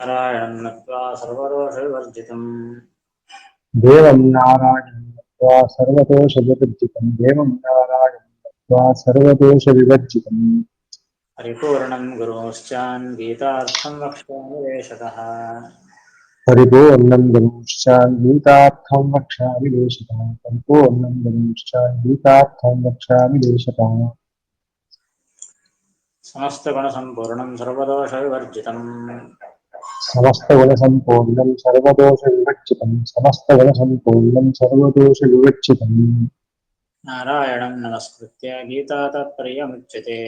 నారాయణం నత్వా సర్వదోషవివర్జితం దేవం నారాయణం నత్వా సర్వదోష వివర్జితం దేవం నారాయణం నత్వా సర్వదోష వివర్జితం పరిపూర్ణం గురుశ్చాన్ గీతార్థం వక్ష్యామి వేషత పరిపూర్ణం గురుశ్చాన్ గీతార్థం వక్ష్యామి వేషత పరిపూర్ణం గురుశ్చాన్ గీతార్థం వక్ష్యామి వేషత సమస్తగుణసంపూర్ణం సర్వదోష వివర్జితం సమస్తగుణసంపూర్ణం సర్వదోషవివక్షితం సమస్తగుణసంపూర్ణం సర్వదోషవివక్షితం. నారాయణం నమస్కృత్య గీతాతత్పర్యముచ్యతే.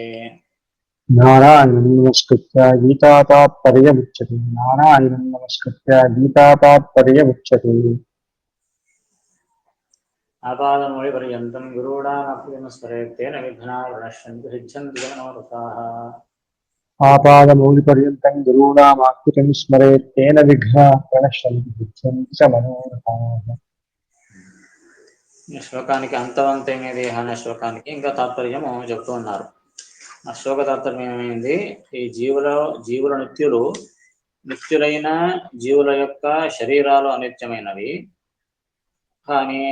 నారాయణం నమస్కృత్య గీతాతాత్పర్యముచ్యతే. నారాయణం నమస్కృత్య గీతాతాత్పర్యముచ్యతే. ఆపాదమౌళి పర్యంతం గురూణామప్యమస్మరేత్తేన విఘ్నా ప్రణశ్యంతి సిద్ధ్యంతి గమనోరథాः ఆపాదమౌలిపర్యంతం గురూణామాకృతం స్మరే తేన విఘ్నా శ్లోకానికి అంతవంతమైనది అనే శ్లోకానికి ఇంకా తాత్పర్యం చెప్తూ ఉన్నారు. ఆ శ్లోక తాత్పర్యం ఏమైంది? ఈ జీవుల జీవుల నిత్యులు నిత్యులైన జీవుల యొక్క శరీరాలు అనిత్యమైనవి. కానీ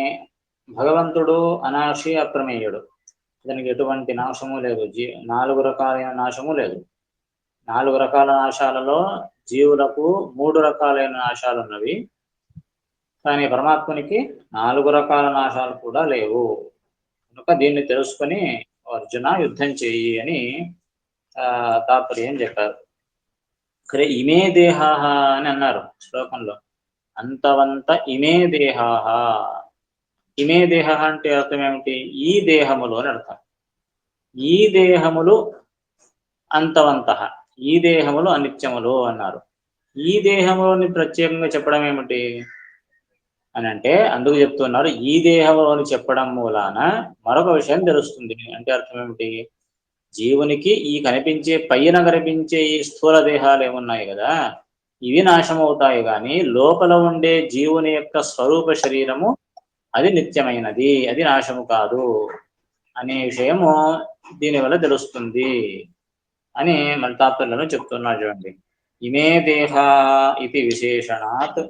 భగవంతుడు అనాశి అప్రమేయుడు. అతనికి ఎటువంటి నాశము లేదు. జీ నాలుగు రకాలైన నాశము లేదు. నాలుగు రకాల నాశాలలో జీవులకు మూడు రకాలైన నాశాలు ఉన్నవి. కానీ పరమాత్మనికి నాలుగు రకాల నాశాలు కూడా లేవు. కనుక దీన్ని తెలుసుకొని అర్జున యుద్ధం చేయి అని ఆ, తాత్పర్యం చెప్పారు. అరే ఇమే దేహాహ అని అన్నారు శ్లోకంలో. అంతవంత ఇమే దేహాహ. ఇమే దేహ అంటే అర్థం ఏమిటి? ఈ దేహములు అని అర్థం. ఈ దేహములు అంతవంత. ఈ దేహములు అనిత్యములు అన్నారు. ఈ దేహములోని ప్రత్యేకంగా చెప్పడం ఏమిటి? అని అంటే అందుకు చెప్తున్నారు ఈ దేహంలోని చెప్పడం మూలాన మరొక విషయం తెలుస్తుంది. అంటే అర్థం ఏమిటి? జీవునికి ఈ కనిపించే పైన కనిపించే ఈ స్థూల దేహాలు ఏమున్నాయి కదా? ఇవి నాశమవుతాయి కానీ లోపల ఉండే జీవుని యొక్క స్వరూప శరీరము అది నిత్యమైనది అది నాశము కాదు అనే విషయము దీనివల్ల తెలుస్తుంది. అని మంతాపర్లను చెప్తున్నాడు చూడండి. ఇమే దేహ ఇది విశేషణాత్.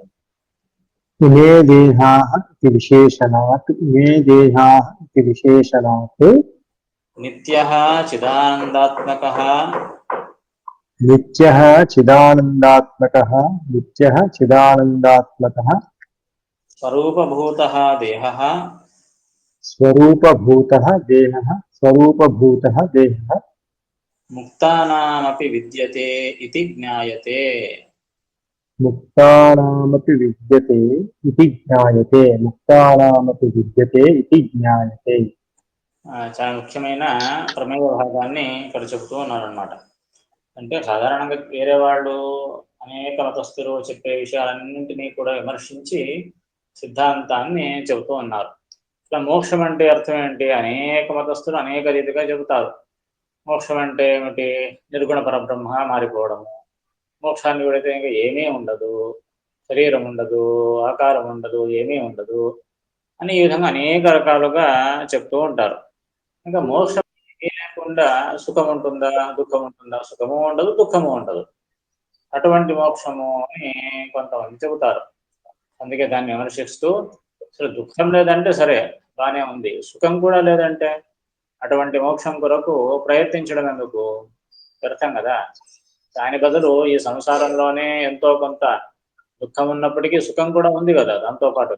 ఇమే దేహా ఇది విశేషణాత్. ఇమే దేహా ఇది విశేషణాత్. నిత్య చిదానందాత్మక. నిత్య చిదానందాత్మక. నిత్య చిదానందాత్మక. స్వరూపభూత దేహ. స్వరూపభూత దేహ. స్వరూపభూత దేహ. ముక్తానామపి విద్యతే ఇది జ్ఞాయతే ముక్తానామపి విద్యతే ఇది జ్ఞాయతే ముక్తానామపి విద్యతే ఇది జ్ఞాయతే చాలా ముఖ్యమైన ప్రమేయ భాగాన్ని ఇక్కడ చెబుతూ ఉన్నారు అనమాట అంటే సాధారణంగా వేరే వాళ్ళు అనేక మతస్థులు చెప్పే విషయాలన్నింటినీ కూడా విమర్శించి సిద్ధాంతాన్ని చెబుతూ ఉన్నారు. ఇట్లా మోక్షం అంటే అర్థం ఏంటి? అనేక మతస్థులు అనేక రీతిగా చెబుతారు. మోక్షం అంటే ఏమిటి? నిర్గుణ పరబ్రహ్మగా మారిపోవడము. మోక్షాన్ని పెడితే ఇంకా ఏమీ ఉండదు. శరీరం ఉండదు ఆకారం ఉండదు ఏమీ ఉండదు అని ఈ విధంగా అనేక రకాలుగా చెప్తూ ఉంటారు. ఇంకా మోక్షం లేకుండా సుఖం ఉంటుందా? దుఃఖం ఉంటుందా? సుఖము ఉండదు దుఃఖము ఉండదు. అటువంటి మోక్షము అని కొంతమంది చెబుతారు. అందుకే దాన్ని విమర్శిస్తూ అసలు దుఃఖం లేదంటే సరే బానే ఉంది. సుఖం కూడా లేదంటే అటువంటి మోక్షం కొరకు ప్రయత్నించడం ఎందుకు? వ్యర్థం కదా. దాని బదులు ఈ సంసారంలోనే ఎంతో కొంత దుఃఖం ఉన్నప్పటికీ సుఖం కూడా ఉంది కదా దాంతో పాటు.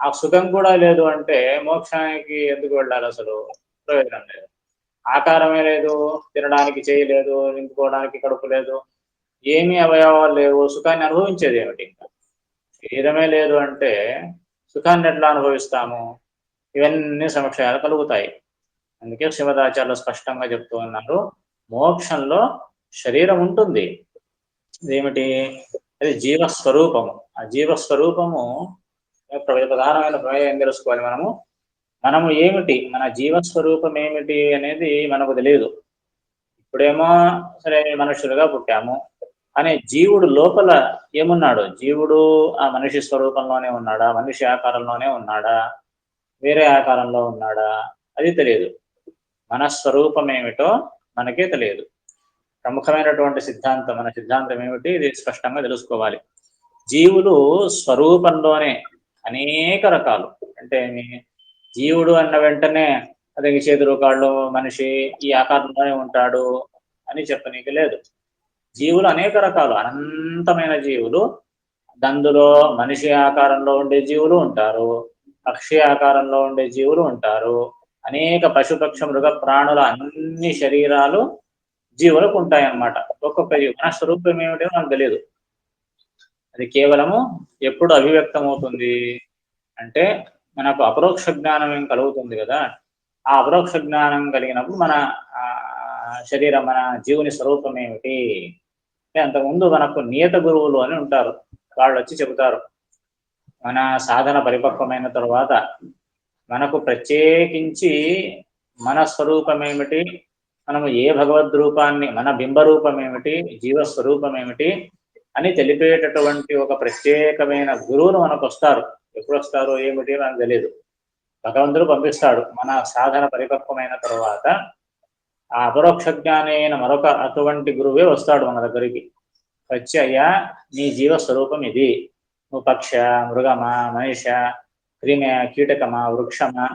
ఆ సుఖం కూడా లేదు అంటే మోక్షానికి ఎందుకు వెళ్ళాలి అసలు? ప్రయోజనం లేదు. ఆకారమే లేదు తినడానికి చేయి లేదు నింపుకోవడానికి కడుపు లేదు ఏమీ అవయవాలు లేవు సుఖాన్ని అనుభవించేది ఏమిటి? ఇంకా శరీరమే లేదు అంటే సుఖాన్ని ఎట్లా అనుభవిస్తాము? ఇవన్నీ సమస్యలు కలుగుతాయి. అందుకే శివదాచార్యులు స్పష్టంగా చెప్తూ ఉన్నారు. మోక్షంలో శరీరం ఉంటుంది. ఇదేమిటి? అది జీవస్వరూపము. ఆ జీవస్వరూపము ప్రధానమైన ప్రమేయం ఏం తెలుసుకోవాలి మనము? మనము ఏమిటి? మన జీవస్వరూపం ఏమిటి అనేది మనకు తెలియదు. ఇప్పుడేమో సరే మనుషులుగా పుట్టాము. అనే జీవుడు లోపల ఏమున్నాడు? జీవుడు ఆ మనిషి స్వరూపంలోనే ఉన్నాడా? మనిషి ఆకారంలోనే ఉన్నాడా? వేరే ఆకారంలో ఉన్నాడా? అది తెలియదు. మన స్వరూపం ఏమిటో మనకే తెలియదు. ప్రముఖమైనటువంటి సిద్ధాంతం మన సిద్ధాంతం ఏమిటి? ఇది స్పష్టంగా తెలుసుకోవాలి. జీవులు స్వరూపంలోనే అనేక రకాలు. అంటే జీవుడు అన్న వెంటనే అదే చేతులు కాళ్ళు మనిషి ఈ ఆకారంలోనే ఉంటాడు అని చెప్పనీకి లేదు. జీవులు అనేక రకాలు. అనంతమైన జీవులు. అందులో మనిషి ఆకారంలో ఉండే జీవులు ఉంటారు. పక్షి ఆకారంలో ఉండే జీవులు ఉంటారు. అనేక పశుపక్ష మృగ ప్రాణుల అన్ని శరీరాలు జీవులకు ఉంటాయి అన్నమాట ఒక్కొక్క జీవి మన స్వరూపం ఏమిటో మనకు తెలియదు అది కేవలము ఎప్పుడు అభివ్యక్తం అవుతుంది అంటే మనకు అపరోక్ష జ్ఞానం ఏం కలుగుతుంది కదా? ఆ అపరోక్ష జ్ఞానం కలిగినప్పుడు మన ఆ, శరీరం మన జీవుని స్వరూపం ఏమిటి? అంటే అంతకుముందు మనకు నియత గురువులు అని ఉంటారు. వాళ్ళు వచ్చి చెబుతారు. మన సాధన పరిపక్వమైన తర్వాత మనకు ప్రత్యేకించి మన స్వరూపం ఏమిటి మనము ఏ భగవద్ రూపాన్ని మన బింబ రూపం ఏమిటి జీవస్వరూపం ఏమిటి అని తెలిపేటటువంటి ఒక ప్రత్యేకమైన గురువును మనకు వస్తారు ఎప్పుడు వస్తారో ఏమిటి మనకు తెలియదు భగవంతుడు పంపిస్తాడు. మన సాధన పరిపక్వమైన తర్వాత ఆ అపరోక్ష జ్ఞానైన మరొక అటువంటి గురువే వస్తాడు మన దగ్గరికి. వచ్చి అయ్యా నీ జీవ స్వరూపం ఇది. నువ్వు పక్ష మృగమా మనిష క్రిమి కీటకమా వృక్షమా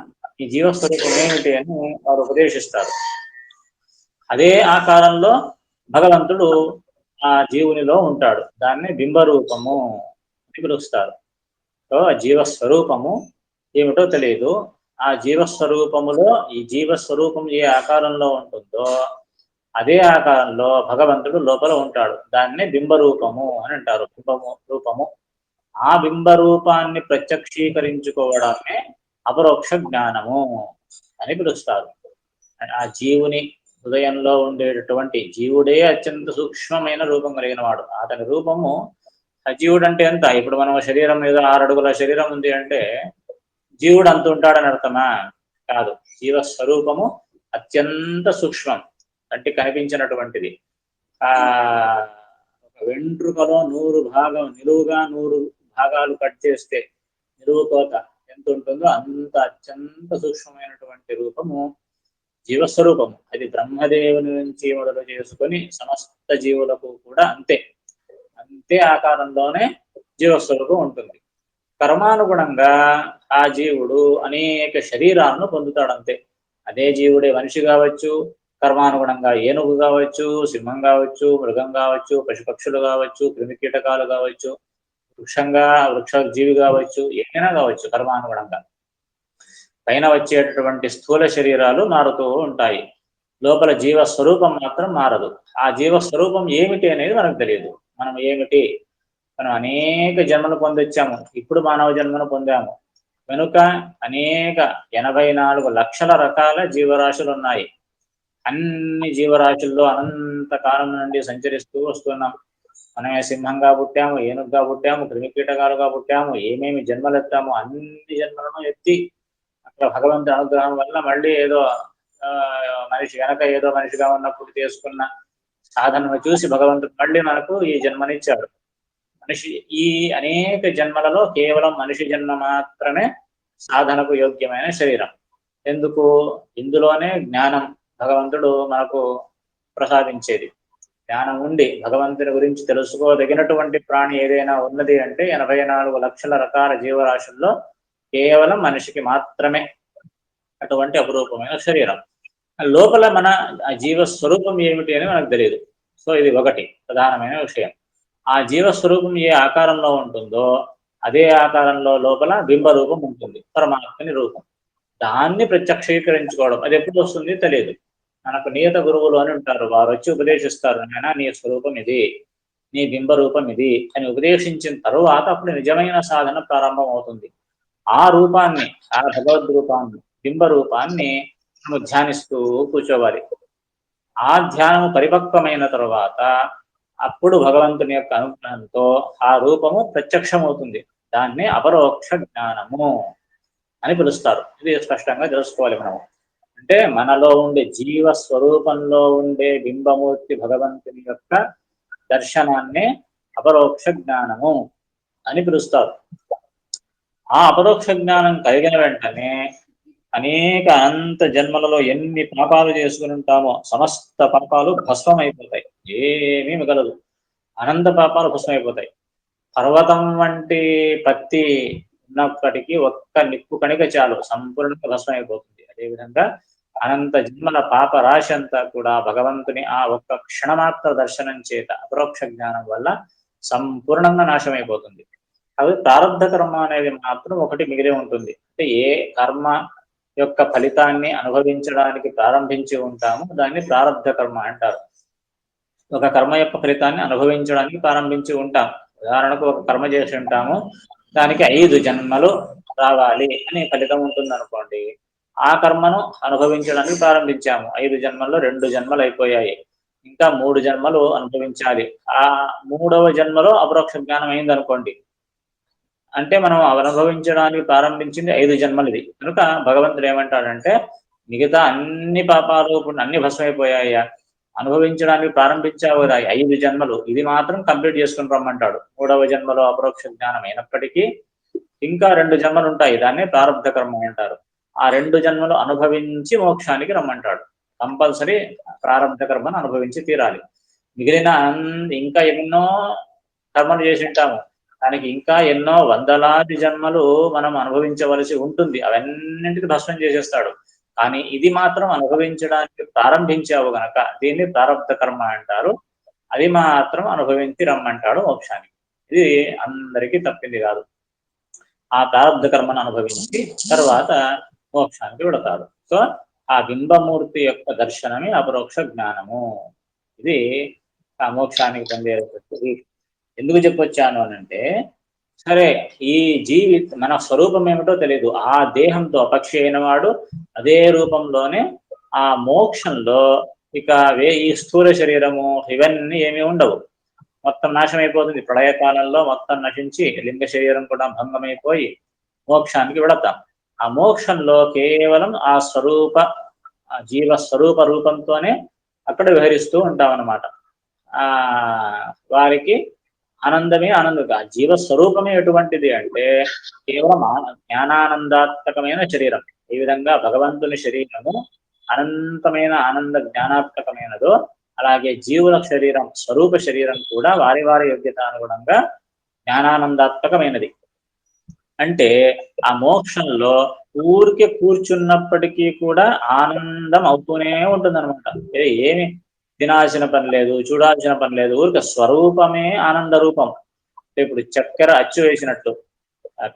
ఈ జీవస్వరూపం ఏమిటి అని వారు ఉపదేశిస్తారు అదే ఆకారంలో భగవంతుడు ఆ జీవునిలో ఉంటాడు దాన్ని బింబరూపము అని పిలుస్తారు సో ఆ జీవస్వరూపము ఏమిటో తెలియదు ఆ జీవస్వరూపములో ఈ జీవస్వరూపం ఏ ఆకారంలో ఉంటుందో అదే ఆకారంలో భగవంతుడు లోపల ఉంటాడు దాన్నే బింబరూపము అని అంటారు బింబము రూపము ఆ బింబ రూపాన్ని ప్రత్యక్షీకరించుకోవడమే అపరోక్ష జ్ఞానము అని పిలుస్తారు. ఆ జీవుని హృదయంలో ఉండేటటువంటి జీవుడే అత్యంత సూక్ష్మమైన రూపం కలిగిన వాడు. అతని రూపము సజీవుడు అంటే ఎంత? ఇప్పుడు మనం శరీరం మీద ఆరు అడుగుల శరీరం ఉంది అంటే జీవుడు అంత ఉంటాడని అర్థమా? కాదు. జీవ స్వరూపము అత్యంత సూక్ష్మం. కంటి కనిపించినటువంటిది. ఆ ఒక వెంట్రుకలో నూరు భాగం నిలువుగా నూరు భాగాలు కట్ చేస్తే నిలువుకోత ఎంత ఉంటుందో అంత అత్యంత సూక్ష్మమైనటువంటి రూపము జీవస్వరూపము. అది బ్రహ్మదేవుని నుంచి మొదలు చేసుకొని సమస్త జీవులకు కూడా అంతే. అంతే ఆకారంలోనే జీవస్వరూపం ఉంటుంది. కర్మానుగుణంగా ఆ జీవుడు అనేక శరీరాలను పొందుతాడు అంతే. అదే జీవుడే మనిషి కావచ్చు కర్మానుగుణంగా ఏనుగు కావచ్చు సింహం కావచ్చు మృగం కావచ్చు పశుపక్షులు కావచ్చు క్రిమికీటకాలు కావచ్చు వృక్షంగా వృక్ష జీవి కావచ్చు ఏమైనా కావచ్చు కర్మానుగుణంగా. పైన వచ్చేటటువంటి స్థూల శరీరాలు మారుతూ ఉంటాయి. లోపల జీవ స్వరూపం మాత్రం మారదు. ఆ జీవ స్వరూపం ఏమిటి అనేది మనకు తెలియదు. మనం ఏమిటి? మనం అనేక జన్మలు పొందొచ్చాము. ఇప్పుడు మానవ జన్మను పొందాము. వెనుక అనేక ఎనభై నాలుగు లక్షల రకాల జీవరాశులు ఉన్నాయి. అన్ని జీవరాశుల్లో అనంత కాలం నుండి సంచరిస్తూ వస్తున్నాం. మనమే సింహంగా పుట్టాము ఏనుగుగా పుట్టాము క్రిమికీటకాలుగా పుట్టాము ఏమేమి జన్మలు ఎత్తాము అన్ని జన్మలను ఎత్తి అక్కడ భగవంతుడి అనుగ్రహం వల్ల మళ్ళీ ఏదో ఆ, మనిషి వెనక ఏదో మనిషిగా ఉన్నప్పుడు చేసుకున్న సాధనను చూసి భగవంతుడు మళ్ళీ మనకు ఈ జన్మనిచ్చాడు. మనిషి ఈ అనేక జన్మలలో కేవలం మనిషి జన్మ మాత్రమే సాధనకు యోగ్యమైన శరీరం. ఎందుకు? ఇందులోనే జ్ఞానం భగవంతుడు మనకు ప్రసాదించేది. జ్ఞానం ఉండి భగవంతుని గురించి తెలుసుకోదగినటువంటి ప్రాణి ఏదైనా ఉన్నది అంటే ఎనభై నాలుగు లక్షల రకాల జీవరాశుల్లో కేవలం మనిషికి మాత్రమే అటువంటి అపురూపమైన శరీరం. లోపల మన జీవస్వరూపం జీవ స్వరూపం ఏమిటి అని మనకు తెలియదు. సో ఇది ఒకటి ప్రధానమైన విషయం. ఆ జీవ స్వరూపం ఏ ఆకారంలో ఉంటుందో అదే ఆకారంలో లోపల బింబ రూపం ఉంటుంది పరమాత్మని రూపం. దాన్ని ప్రత్యక్షీకరించుకోవడం అది ఎప్పుడు వస్తుంది తెలియదు. మనకు నియత గురువులు అని ఉంటారు. వారు వచ్చి ఉపదేశిస్తారు. నాయన నీ స్వరూపం ఇది నీ బింబ రూపం ఇది అని ఉపదేశించిన తరువాత అప్పుడు నిజమైన సాధన ప్రారంభం అవుతుంది ఆ రూపాన్ని ఆ భగవద్ రూపాన్ని బింబ రూపాన్ని ధ్యానిస్తూ కూర్చోవాలి. ఆ ధ్యానము పరిపక్వమైన తరువాత అప్పుడు భగవంతుని యొక్క అనుగ్రహంతో ఆ రూపము ప్రత్యక్షమవుతుంది. దాన్ని అపరోక్ష జ్ఞానము అని పిలుస్తారు. ఇది స్పష్టంగా తెలుసుకోవాలి మనము. అంటే మనలో ఉండే జీవ స్వరూపంలో ఉండే బింబమూర్తి భగవంతుని యొక్క దర్శనాన్నే అపరోక్ష జ్ఞానము అని పిలుస్తారు. ఆ అపరోక్ష జ్ఞానం కలిగిన వెంటనే అనేక అనంత జన్మలలో ఎన్ని పాపాలు చేసుకుని ఉంటామో సమస్త పాపాలు భస్మం అయిపోతాయి ఏమీ మిగలదు. అనంత పాపాలు భస్మైపోతాయి పర్వతం వంటి పత్తి ఉన్నప్పటికీ ఒక్క నిప్పు కణిక చాలు సంపూర్ణంగా భస్మైపోతుంది అదేవిధంగా అనంత జన్మల పాప రాశి అంతా కూడా భగవంతుని ఆ ఒక్క క్షణమాత్ర దర్శనం చేత అపరోక్ష జ్ఞానం వల్ల సంపూర్ణంగా నాశమైపోతుంది. అది ప్రారంభ కర్మ అనేది మాత్రం ఒకటి మిగిలి ఉంటుంది. అంటే ఏ కర్మ యొక్క ఫలితాన్ని అనుభవించడానికి ప్రారంభించి ఉంటామో దాన్ని ప్రారంధ కర్మ అంటారు. ఒక కర్మ యొక్క ఫలితాన్ని అనుభవించడానికి ప్రారంభించి ఉంటాం. ఉదాహరణకు ఒక కర్మ చేసి ఉంటాము. దానికి ఐదు జన్మలు రావాలి అనే ఫలితం ఉంటుంది అనుకోండి ఆ కర్మను అనుభవించడానికి ప్రారంభించాము. ఐదు జన్మల్లో రెండు జన్మలు అయిపోయాయి. ఇంకా మూడు జన్మలు అనుభవించాలి. ఆ మూడవ జన్మలో అపరోక్ష జ్ఞానం అయింది అనుకోండి అంటే మనం అనుభవించడానికి ప్రారంభించింది ఐదు జన్మలు ఇది. కనుక భగవంతుడు ఏమంటాడంటే మిగతా అన్ని పాపాలు అన్ని భస్మైపోయాయా అనుభవించడానికి ప్రారంభించావు కదా ఐదు జన్మలు. ఇది మాత్రం కంప్లీట్ చేసుకుని రమ్మంటాడు. మూడవ జన్మలో అపరోక్ష జ్ఞానం అయినప్పటికీ ఇంకా రెండు జన్మలు ఉంటాయి. దాన్ని ప్రారంభ కర్మ అంటారు. ఆ రెండు జన్మలు అనుభవించి మోక్షానికి రమ్మంటాడు. కంపల్సరీ ప్రారంభ కర్మను అనుభవించి తీరాలి. మిగిలిన ఇంకా ఎన్నో కర్మలు చేసి ఉంటాము. దానికి ఇంకా ఎన్నో వందలాది జన్మలు మనం అనుభవించవలసి ఉంటుంది. అవన్నింటికి భస్మం చేసేస్తాడు. కానీ ఇది మాత్రం అనుభవించడానికి ప్రారంభించావు గనక దీన్ని ప్రారంభ కర్మ అంటారు. అది మాత్రం అనుభవించి రమ్మంటాడు మోక్షానికి. ఇది అందరికీ తప్పింది కాదు. ఆ ప్రారంభ కర్మను అనుభవించి తర్వాత మోక్షానికి విడతాడు సో ఆ బింబమూర్తి యొక్క దర్శనమే అపరోక్ష జ్ఞానము. ఇది ఆ మోక్షానికి పొందేటటువంటి ఎందుకు చెప్పొచ్చాను అని అంటే సరే ఈ జీవిత మన స్వరూపం ఏమిటో తెలియదు ఆ దేహంతో పక్షి అయిన వాడు అదే రూపంలోనే ఆ మోక్షంలో ఇక వే ఈ స్థూల శరీరము ఇవన్నీ ఏమీ ఉండవు. మొత్తం నాశనం అయిపోతుంది ప్రళయకాలంలో మొత్తం నశించి లింగ శరీరం కూడా భంగమైపోయి మోక్షానికి విడతాం. ఆ మోక్షంలో కేవలం ఆ స్వరూప ఆ జీవ స్వరూప రూపంతోనే అక్కడ విహరిస్తూ ఉంటాం అన్నమాట ఆ వారికి ఆనందమే ఆనందం జీవ స్వరూపమే ఎటువంటిది అంటే కేవలం జ్ఞానానందాత్మకమైన శరీరం. ఈ విధంగా భగవంతుని శరీరము అనంతమైన ఆనంద జ్ఞానాత్మకమైనదో అలాగే జీవుల శరీరం స్వరూప శరీరం కూడా వారి వారి యోగ్యత అనుగుణంగా జ్ఞానానందాత్మకమైనది. అంటే ఆ మోక్షంలో ఊరికే కూర్చున్నప్పటికీ కూడా ఆనందం అవుతూనే ఉంటుందన్నమాట. అనమాట ఏమి తినాల్సిన పని లేదు చూడాల్సిన పని లేదు ఊరికే స్వరూపమే ఆనంద రూపం. ఇప్పుడు చక్కెర అచ్చు వేసినట్టు. ఆ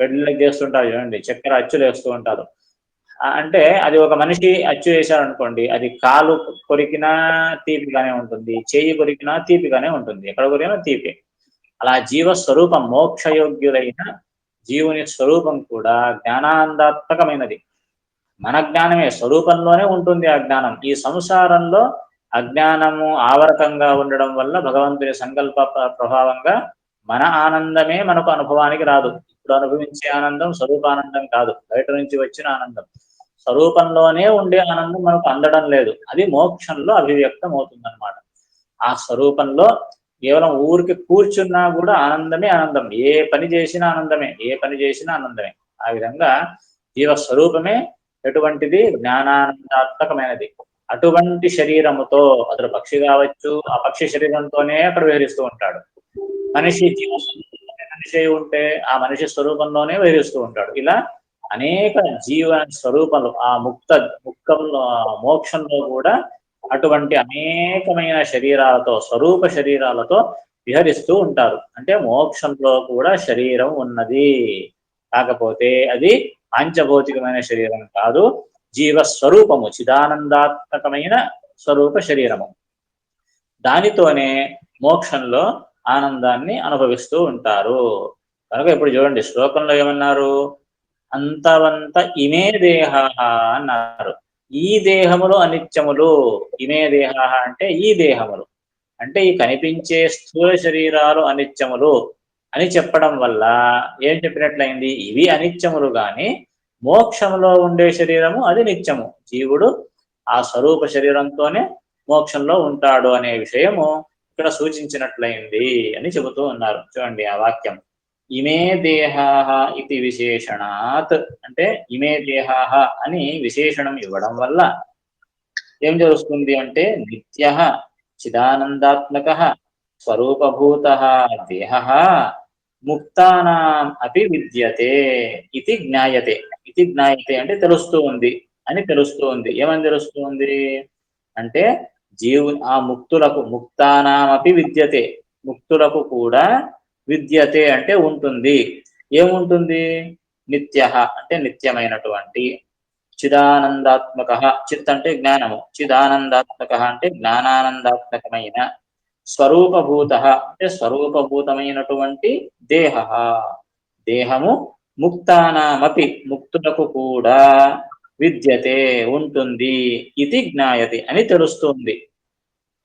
చేస్తుంటారు చూడండి చక్కెర అచ్చులు వేస్తూ ఉంటారు. అంటే అది ఒక మనిషి అచ్చు వేశారనుకోండి అది కాలు కొరికినా తీపిగానే ఉంటుంది చేయి కొరికినా తీపిగానే ఉంటుంది ఎక్కడ కొరికినా తీపి. అలా జీవ స్వరూపం మోక్షయోగ్యులైన జీవుని స్వరూపం కూడా జ్ఞానాందాత్మకమైనది మన జ్ఞానమే స్వరూపంలోనే ఉంటుంది ఆ జ్ఞానం. ఈ సంసారంలో అజ్ఞానము ఆవరకంగా ఉండడం వల్ల భగవంతుని సంకల్ప ప్రభావంగా మన ఆనందమే మనకు అనుభవానికి రాదు. ఇప్పుడు అనుభవించే ఆనందం స్వరూపానందం కాదు. బయట నుంచి వచ్చిన ఆనందం. స్వరూపంలోనే ఉండే ఆనందం మనకు అందడం లేదు. అది మోక్షంలో అభివ్యక్తం అవుతుందన్నమాట ఆ స్వరూపంలో కేవలం ఊరికి కూర్చున్నా కూడా ఆనందమే ఆనందం. ఏ పని చేసినా ఆనందమే ఏ పని చేసినా ఆనందమే. ఆ విధంగా జీవ స్వరూపమే ఎటువంటిది? జ్ఞానానందాత్మకమైనది. అటువంటి శరీరముతో అతడు పక్షి కావచ్చు ఆ పక్షి శరీరంతోనే అక్కడ విహరిస్తూ ఉంటాడు. మనిషి జీవ మనిషి ఉంటే ఆ మనిషి స్వరూపంలోనే విహరిస్తూ ఉంటాడు. ఇలా అనేక జీవ స్వరూపాలు ఆ ముక్త ముక్తంలో మోక్షంలో కూడా అటువంటి అనేకమైన శరీరాలతో స్వరూప శరీరాలతో విహరిస్తూ ఉంటారు. అంటే మోక్షంలో కూడా శరీరం ఉన్నది. కాకపోతే అది పాంచభౌతికమైన శరీరం కాదు. జీవ స్వరూపము చిదానందాత్మకమైన స్వరూప శరీరము. దానితోనే మోక్షంలో ఆనందాన్ని అనుభవిస్తూ ఉంటారు. కనుక ఇప్పుడు చూడండి శ్లోకంలో ఏమన్నారు? అంతవంత ఇమే దేహ అన్నారు. ఈ దేహములు అనిత్యములు. ఇమే దేహ అంటే ఈ దేహములు. అంటే ఈ కనిపించే స్థూల శరీరాలు అనిత్యములు అని చెప్పడం వల్ల ఏం చెప్పినట్లయింది? ఇవి అనిత్యములు గాని మోక్షంలో ఉండే శరీరము అది నిత్యము. జీవుడు ఆ స్వరూప శరీరంతోనే మోక్షంలో ఉంటాడు అనే విషయము ఇక్కడ సూచించినట్లయింది అని చెబుతూ ఉన్నారు. చూడండి ఆ వాక్యం. ఇమే దేహా ఇది విశేషణాత్. అంటే ఇమే దేహా అని విశేషణం ఇవ్వడం వల్ల ఏం జరుగుతుంది అంటే నిత్య చిదానందాత్మక స్వరూపభూత దేహ ముక్తానాం అపి విద్యతే ఇది జ్ఞాయతే. ఇది జ్ఞాయతే అంటే తెలుస్తూ ఉంది అని తెలుస్తూ ఉంది. ఏమని తెలుస్తూ ఉంది? అంటే జీవు ఆ ముక్తులకు ముక్తానామపి విద్యతే. ముక్తులకు కూడా విద్యతే అంటే ఉంటుంది. ఏముంటుంది? నిత్య అంటే నిత్యమైనటువంటి. చిదానందాత్మక. చిత్ అంటే జ్ఞానము. చిదానందాత్మక అంటే జ్ఞానానందాత్మకమైన. స్వరూపభూత అంటే స్వరూపభూతమైనటువంటి దేహ. దేహము ముక్తానామపి ముక్తులకు కూడా విద్యతే ఉంటుంది. ఇది జ్ఞాయతి అని తెలుస్తుంది.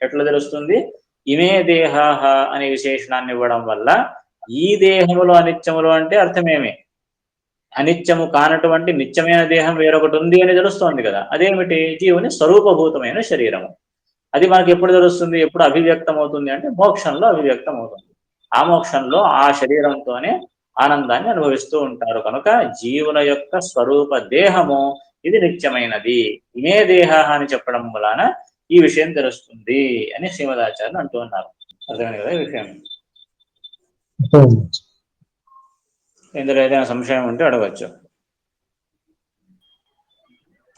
ఎట్లా తెలుస్తుంది? ఇమే దేహాహ అనే విశేషణాన్ని ఇవ్వడం వల్ల ఈ దేహములు అనిత్యములు అంటే అర్థమేమి. అనిత్యము కానటువంటి నిత్యమైన దేహం వేరొకటి ఉంది అని తెలుస్తోంది కదా. అదేమిటి? జీవుని స్వరూపభూతమైన శరీరము. అది మనకి ఎప్పుడు తెలుస్తుంది? ఎప్పుడు అభివ్యక్తం అవుతుంది అంటే మోక్షంలో అభివ్యక్తం అవుతుంది ఆ మోక్షంలో ఆ శరీరంతోనే ఆనందాన్ని అనుభవిస్తూ ఉంటారు. కనుక జీవుల యొక్క స్వరూప దేహము ఇది నిత్యమైనది. ఇమే దేహ అని చెప్పడం వలన ఈ విషయం తెలుస్తుంది అని శ్రీమదాచార్యులు అంటూ ఉన్నారు. అర్థమైంది కదా ఈ విషయం? ఇందులో ఏదైనా సంశయం ఉంటే అడగచ్చు.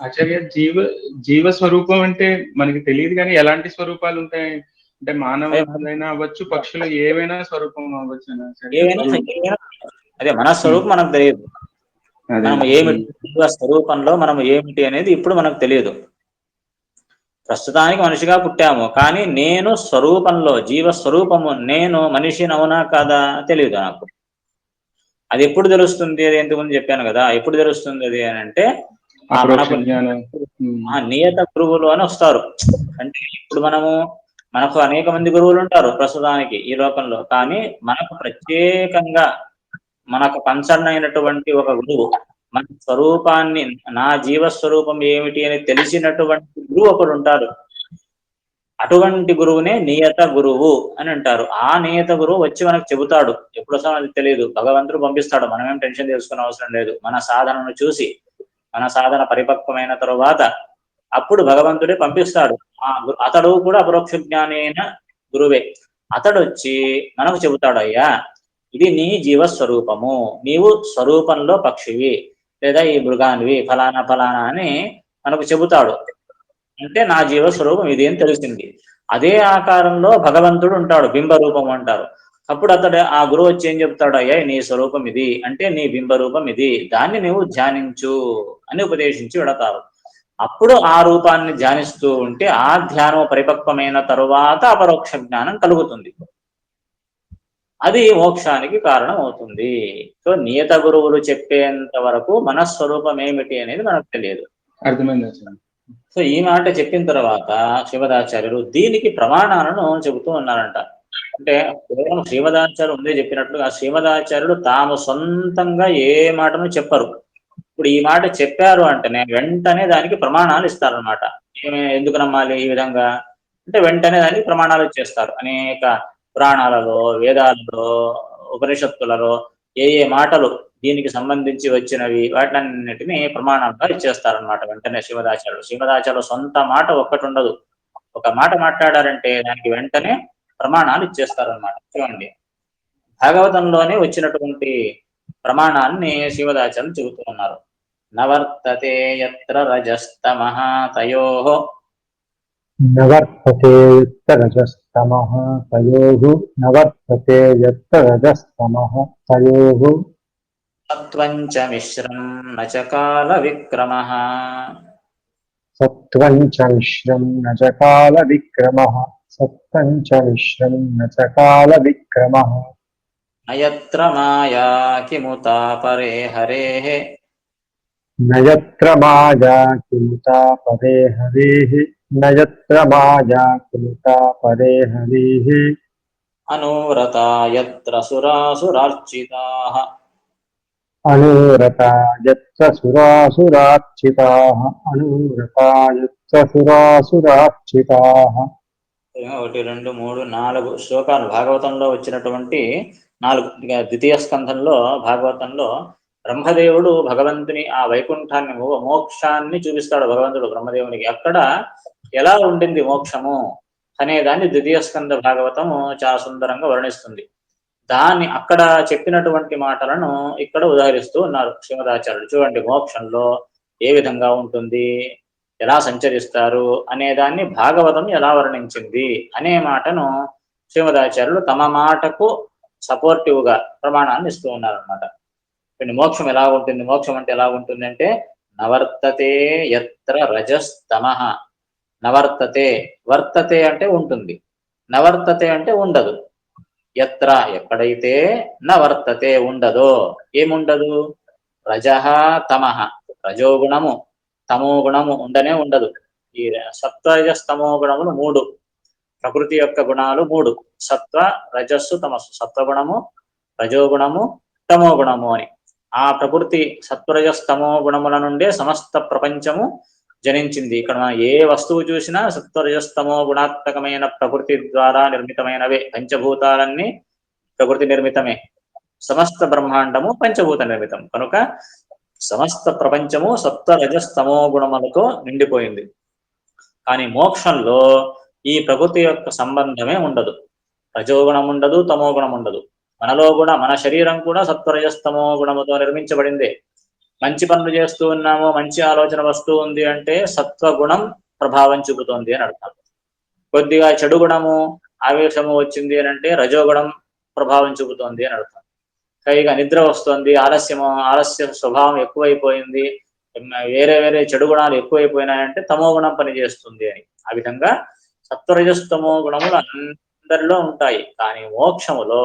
ఆచార్య జీవ జీవ స్వరూపం అంటే మనకి తెలియదు కానీ ఎలాంటి స్వరూపాలు ఉంటాయి? అంటే మానవులైనా అవ్వచ్చు పక్షులు ఏవైనా స్వరూపం అవ్వచ్చు అదే మన స్వరూపం మనకు తెలియదు. మనం ఏమిటి స్వరూపంలో మనం ఏమిటి అనేది ఇప్పుడు మనకు తెలియదు. ప్రస్తుతానికి మనిషిగా పుట్టాము కానీ నేను స్వరూపంలో జీవ స్వరూపము నేను మనిషిని అవునా కాదా తెలియదు నాకు. అది ఎప్పుడు తెలుస్తుంది? అది ఎంతకుముందు చెప్పాను కదా. ఎప్పుడు తెలుస్తుంది అది అని అంటే నియత గురువులు అని వస్తారు. అంటే ఇప్పుడు మనము మనకు అనేక మంది గురువులు ఉంటారు ప్రస్తుతానికి ఈ లోకంలో కానీ మనకు ప్రత్యేకంగా మనకు కన్సర్న్ అయినటువంటి ఒక గురువు మన స్వరూపాన్ని నా జీవ స్వరూపం ఏమిటి అని తెలిసినటువంటి గురువు ఒకడు ఉంటారు అటువంటి గురువునే నియత గురువు అని అంటారు. ఆ నియత గురువు వచ్చి మనకు చెబుతాడు. ఎప్పుడు వస్తామో అది తెలియదు. భగవంతుడు పంపిస్తాడు. మనమేం టెన్షన్ తీసుకునే అవసరం లేదు. మన సాధనను చూసి మన సాధన పరిపక్వమైన తరువాత అప్పుడు భగవంతుడే పంపిస్తాడు. ఆ అతడు కూడా అపరోక్ష జ్ఞాని అయిన గురువే. అతడు వచ్చి మనకు చెబుతాడు అయ్యా ఇది నీ జీవ స్వరూపము నీవు స్వరూపంలో పక్షివి. లేదా ఈ మృగానివి ఫలానా ఫలానా అని మనకు చెబుతాడు. అంటే నా జీవ స్వరూపం ఇది అని తెలిసింది. అదే ఆకారంలో భగవంతుడు ఉంటాడు బింబ రూపం అంటారు. అప్పుడు అతడు ఆ గురువు వచ్చి ఏం చెప్తాడు? అయ్యా నీ స్వరూపం ఇది అంటే నీ బింబ రూపం ఇది దాన్ని నువ్వు ధ్యానించు అని ఉపదేశించి వెడతారు. అప్పుడు ఆ రూపాన్ని ధ్యానిస్తూ ఉంటే ఆ ధ్యానం పరిపక్వమైన తరువాత అపరోక్ష జ్ఞానం కలుగుతుంది. అది మోక్షానికి కారణం అవుతుంది సో నియత గురువులు చెప్పేంత వరకు మన స్వరూపం ఏమిటి అనేది మనకు తెలియదు. అర్థమైంది సో ఈ మాట చెప్పిన తర్వాత శివదాచార్యులు దీనికి ప్రమాణాలను చెబుతూ ఉన్నారంట. అంటే కేవలం శ్రీమదాచార్యులు ముందే చెప్పినట్లుగా శ్రీమదాచార్యులు తాము సొంతంగా ఏ మాటను చెప్పరు. ఇప్పుడు ఈ మాట చెప్పారు అంటేనే వెంటనే దానికి ప్రమాణాలు ఇస్తారనమాట ఎందుకు నమ్మాలి ఈ విధంగా? అంటే వెంటనే దానికి ప్రమాణాలు ఇచ్చేస్తారు అనేక పురాణాలలో వేదాలలో ఉపనిషత్తులలో ఏ ఏ మాటలు దీనికి సంబంధించి వచ్చినవి వాటినన్నిటిని ప్రమాణంగా ఇచ్చేస్తారనమాట వెంటనే శివదాచార్యులు శివదాచార్యులు సొంత మాట ఒక్కటి ఉండదు. ఒక మాట మాట్లాడారంటే దానికి వెంటనే ప్రమాణాలు ఇచ్చేస్తారనమాట చూడండి. భాగవతంలోనే వచ్చినటువంటి ప్రమాణాన్ని శివదాచార్యులు చెబుతూ ఉన్నారు. నవర్తతే యత్ర రజస్తమః తయోహో నవర్తతే యత్త రజస్తమ తయోహు నవర్తతే యత్త రజస్తమ తయోహు సత్వం చ మిశ్రం నచ కాల విక్రమ సత్వం చ మిశ్రం నచ కాల విక్రమ సత్వం చ మిశ్రం నచ కాల విక్రమ నయత్ర మాయా కిముతా పరే హరే నయత్ర మాయా కిముతా పరే హరే न यत्र माया किमुता परे हरेः అనువ్రతా యత్ర సురాసురార్చితాః अनुरता यत्र सुरासुरार्चिताः अनुरता यत्र सुरासुरार्चिताः ఒకటి రెండు మూడు నాలుగు శ్లోకాలు భాగవతంలో వచ్చినటువంటి నాలుగు ఇక ద్వితీయ స్కంధంలో భాగవతంలో బ్రహ్మదేవుడు భగవంతుని ఆ వైకుంఠాన్ని మో- మోక్షాన్ని చూపిస్తాడు భగవంతుడు బ్రహ్మదేవునికి అక్కడ ఎలా ఉండింది మోక్షము అనేదాన్ని ద్వితీయ స్కంద భాగవతము చాలా సుందరంగా వర్ణిస్తుంది. దాన్ని అక్కడ చెప్పినటువంటి మాటలను ఇక్కడ ఉదహరిస్తూ ఉన్నారు శ్రీమదాచార్యులు. చూడండి మోక్షంలో ఏ విధంగా ఉంటుంది ఎలా సంచరిస్తారు అనే దాన్ని భాగవతం ఎలా వర్ణించింది అనే మాటను శ్రీమదాచార్యులు తమ మాటకు సపోర్టివ్గా ప్రమాణాన్ని ఇస్తూ ఉన్నారనమాట కొన్ని మోక్షం ఎలా ఉంటుంది మోక్షం అంటే ఎలా ఉంటుంది అంటే నవర్తతే ఎత్ర రజస్తమ నవర్తతే. వర్తతే అంటే ఉంటుంది. నవర్తతే అంటే ఉండదు. ఎత్ర ఎక్కడైతే నవర్తతే ఉండదో ఏముండదు? రజహ తమహ రజోగుణము తమో గుణము ఉండనే ఉండదు. ఈ సత్వరజస్తమో గుణములు మూడు. ప్రకృతి యొక్క గుణాలు మూడు. సత్వ రజస్సు తమస్సు. సత్వగుణము రజోగుణము తమో గుణము అని. ఆ ప్రకృతి సత్వరజస్తమో గుణముల నుండే సమస్త ప్రపంచము జనించింది. ఇక్కడ మనం ఏ వస్తువు చూసినా సత్వరజస్తమో గుణాత్మకమైన ప్రకృతి ద్వారా నిర్మితమైనవే. పంచభూతాలన్నీ ప్రకృతి నిర్మితమే. సమస్త బ్రహ్మాండము పంచభూత నిర్మితం. కనుక సమస్త ప్రపంచము సత్వరజస్తమో గుణములతో నిండిపోయింది. కానీ మోక్షంలో ఈ ప్రకృతి యొక్క సంబంధమే ఉండదు. రజోగుణం ఉండదు తమో గుణం ఉండదు. మనలో కూడా మన శరీరం కూడా సత్వరజస్తమో గుణముతో నిర్మించబడిందే. మంచి పనులు చేస్తూ ఉన్నాము మంచి ఆలోచన వస్తూ ఉంది అంటే సత్వగుణం ప్రభావం చూపుతోంది అని అర్థం. కొద్దిగా చెడు గుణము ఆవేశము వచ్చింది అని అంటే రజోగుణం ప్రభావం చూపుతోంది అని అర్థం. పైగా నిద్ర వస్తుంది ఆలస్యము ఆలస్య స్వభావం ఎక్కువైపోయింది వేరే వేరే చెడు గుణాలు ఎక్కువైపోయినాయంటే తమో గుణం పనిచేస్తుంది అని. ఆ విధంగా సత్వరజస్తమో గుణములు అందరిలో ఉంటాయి కానీ మోక్షములో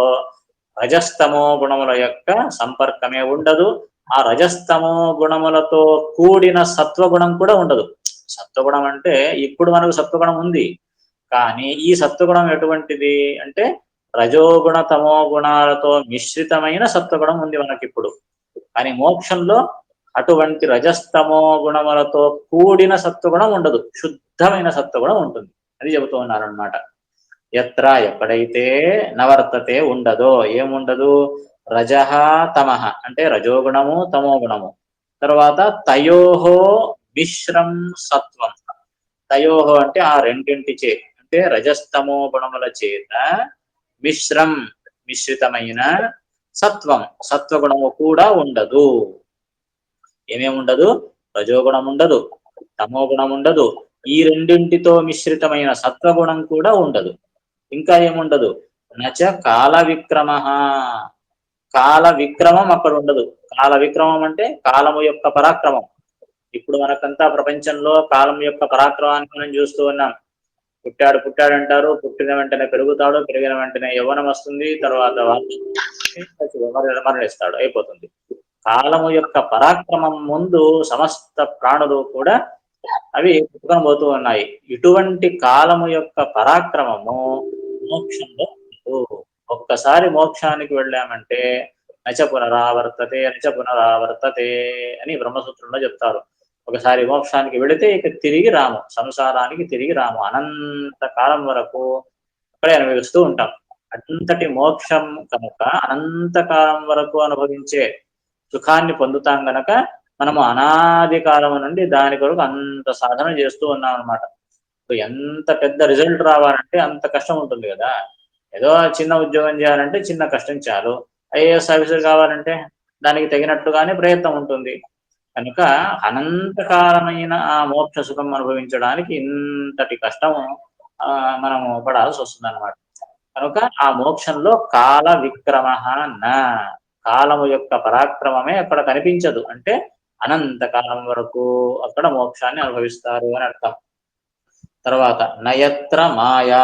రజస్తమో గుణముల యొక్క సంపర్కమే ఉండదు ఆ రజస్తమో గుణములతో కూడిన సత్వగుణం కూడా ఉండదు. సత్వగుణం అంటే ఇప్పుడు మనకు సత్వగుణం ఉంది. కానీ ఈ సత్వగుణం ఎటువంటిది అంటే రజోగుణ తమో గుణాలతో మిశ్రితమైన సత్వగుణం ఉంది మనకిప్పుడు. కానీ మోక్షంలో అటువంటి రజస్తమో గుణములతో కూడిన సత్వగుణం ఉండదు. శుద్ధమైన సత్వగుణం ఉంటుంది. అది చెబుతూ ఉన్నారనమాట ఎత్ర ఎక్కడైతే నవర్తతే ఉండదో ఏముండదు? రజహ తమహ అంటే రజోగుణము తమో గుణము. తర్వాత తయోహో మిశ్రం సత్వం. తయోహో అంటే ఆ రెండింటి చే అంటే రజస్తమో గుణముల చేత మిశ్రం మిశ్రితమైన సత్వం. సత్వగుణము కూడా ఉండదు. ఏమేమి ఉండదు? రజోగుణం ఉండదు తమో గుణం ఉండదు. ఈ రెండింటితో మిశ్రితమైన సత్వగుణం కూడా ఉండదు. ఇంకా ఏముండదు? నచ కాల విక్రమ కాల విక్రమం అక్కడ ఉండదు. కాల విక్రమం అంటే కాలము యొక్క పరాక్రమం. ఇప్పుడు మనకంతా ప్రపంచంలో కాలం యొక్క పరాక్రమాన్ని మనం చూస్తూ ఉన్నాం. పుట్టాడు పుట్టాడు అంటారు పుట్టిన వెంటనే పెరుగుతాడు పెరిగిన వెంటనే యవ్వనం వస్తుంది తర్వాత మరణిస్తాడు అయిపోతుంది. కాలము యొక్క పరాక్రమం ముందు సమస్త ప్రాణులు కూడా అవి పుట్టుకొని పోతూ ఉన్నాయి. ఇటువంటి కాలము యొక్క పరాక్రమము మోక్షంలో ఒక్కసారి మోక్షానికి వెళ్ళామంటే నచ పునరావర్తతే నచ పునరావర్తతే అని బ్రహ్మసూత్రంలో చెప్తారు. ఒకసారి మోక్షానికి వెళితే ఇక తిరిగి రాము సంసారానికి తిరిగి రాము. అనంత కాలం వరకు అక్కడే అనుభవిస్తూ ఉంటాం. అంతటి మోక్షం కనుక అనంత కాలం వరకు అనుభవించే సుఖాన్ని పొందుతాం గనక మనము అనాది కాలం నుండి దాని కొరకు అంత సాధన చేస్తూ ఉన్నాం అనమాట ఎంత పెద్ద రిజల్ట్ రావాలంటే అంత కష్టం ఉంటుంది కదా. ఏదో చిన్న ఉద్యోగం చేయాలంటే చిన్న కష్టం చాలు. ఐఏఎస్ ఆఫీసర్ కావాలంటే దానికి తగినట్టుగానే ప్రయత్నం ఉంటుంది. కనుక అనంతకాలమైన ఆ మోక్ష సుఖం అనుభవించడానికి ఇంతటి కష్టము ఆ మనము పడాల్సి వస్తుంది అనమాట కనుక ఆ మోక్షంలో కాల విక్రమ నా కాలము యొక్క పరాక్రమమే అక్కడ కనిపించదు. అంటే అనంత కాలం వరకు అక్కడ మోక్షాన్ని అనుభవిస్తారు అని అర్థం. తర్వాత నయత్ర మాయా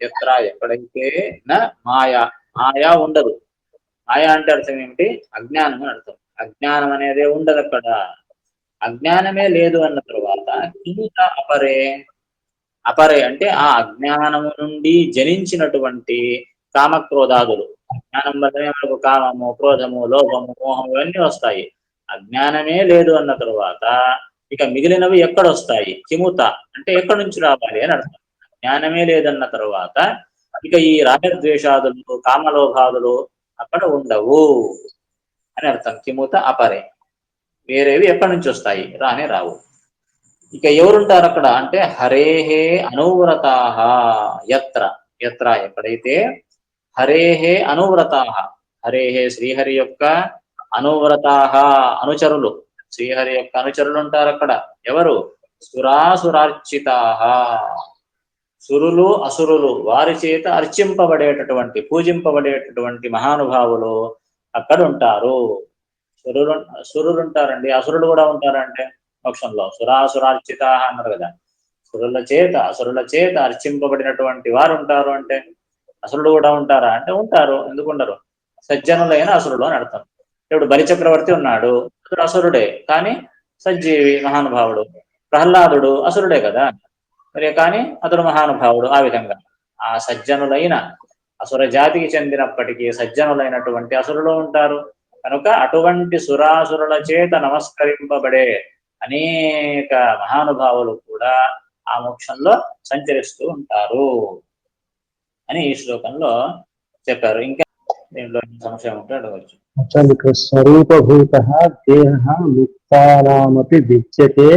ఎత్ర ఎక్కడైతే నా మాయా. మాయా ఉండదు. మాయా అంటే అర్థం ఏమిటి? అజ్ఞానం అని అర్థం. అజ్ఞానం అనేది ఉండదు అక్కడ. అజ్ఞానమే లేదు అన్న తరువాత కింద అపరే. అపరే అంటే ఆ అజ్ఞానము నుండి జనించినటువంటి కామక్రోధాదులు. అజ్ఞానం వల్లనే మనకు కామము క్రోధము లోభము మోహము ఇవన్నీ వస్తాయి. అజ్ఞానమే లేదు అన్న తరువాత ఇక మిగిలినవి ఎక్కడ వస్తాయి? కిముత. అంటే ఎక్కడి నుంచి రావాలి అని అర్థం. జ్ఞానమే లేదన్న తరువాత ఇక ఈ రాగద్వేషాదులు కామలోభాదులు అక్కడ ఉండవు అని అర్థం. కిముత అపరే. వేరేవి ఎక్కడి నుంచి వస్తాయి? రానే రావు. ఇక ఎవరుంటారు అక్కడ? అంటే హరేహే అనువ్రతాహ యత్ర. యత్ర ఎక్కడైతే? హరేహే అనువ్రతాహ. హరేహే శ్రీహరి యొక్క అనువ్రతాహ అనుచరులు. శ్రీహరి యొక్క అనుచరులు ఉంటారు అక్కడ. ఎవరు? సురాసురార్చితాహ. సురులు అసురులు వారి చేత అర్చింపబడేటటువంటి పూజింపబడేటటువంటి మహానుభావులు అక్కడ ఉంటారు సురులు సురులు ఉంటారండి అసురులు కూడా ఉంటారంటే మోక్షంలో. సురాసురార్చిత అన్నారు కదా. సురుల చేత అసురుల చేత అర్చింపబడినటువంటి వారు ఉంటారు అంటే అసురులు కూడా ఉంటారా? అంటే ఉంటారు. ఎందుకు ఉండరు? సజ్జనులైన అసురులు అని అర్థం. ఇప్పుడు బలిచక్రవర్తి ఉన్నాడు. అతడు అసురుడే. కానీ సజ్జీవి మహానుభావుడు. ప్రహ్లాదుడు అసురుడే కదా. మరి కానీ అతడు మహానుభావుడు ఆ విధంగా. ఆ సజ్జనులైన అసుర జాతికి చెందినప్పటికీ సజ్జనులైనటువంటి అసురులు ఉంటారు. కనుక అటువంటి సురాసురుల చేత నమస్కరింపబడే అనేక మహానుభావులు కూడా ఆ మోక్షంలో సంచరిస్తూ ఉంటారు అని ఈ శ్లోకంలో చెప్పారు. ఇంకా దీంట్లో సంశయం ఉంటే అడగవచ్చు. స్వరూపభూత దేహ ముక్తానామపి విద్యతే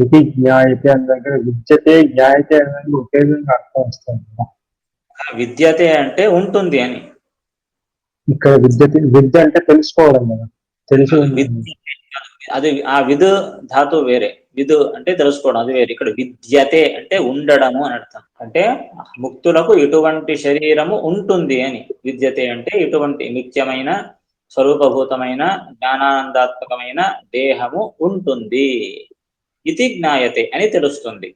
ఇది జ్ఞాయతే అన్న దగ్గర విద్యతే జ్ఞాయతే అనేది ఒకే విధంగా అర్థం వస్తుంది. విద్యతే అంటే ఉంటుంది అని. ఇక్కడ విద్యతే విద్య అంటే తెలుసుకోవడం కదా. తెలుసు. విద్య అది ఆ విధు ధాతు వేరే. విధు అంటే తెలుసుకోవడం అది వేరే. ఇక్కడ విద్యతే అంటే ఉండడము అని అర్థం. అంటే ముక్తులకు ఇటువంటి శరీరము ఉంటుంది అని. విద్యతే అంటే ఇటువంటి నిత్యమైన స్వరూపభూతమైన జ్ఞానానందాత్మకమైన దేహము ఉంటుంది. ఇది జ్ఞాయతే అని తెలుస్తుంది.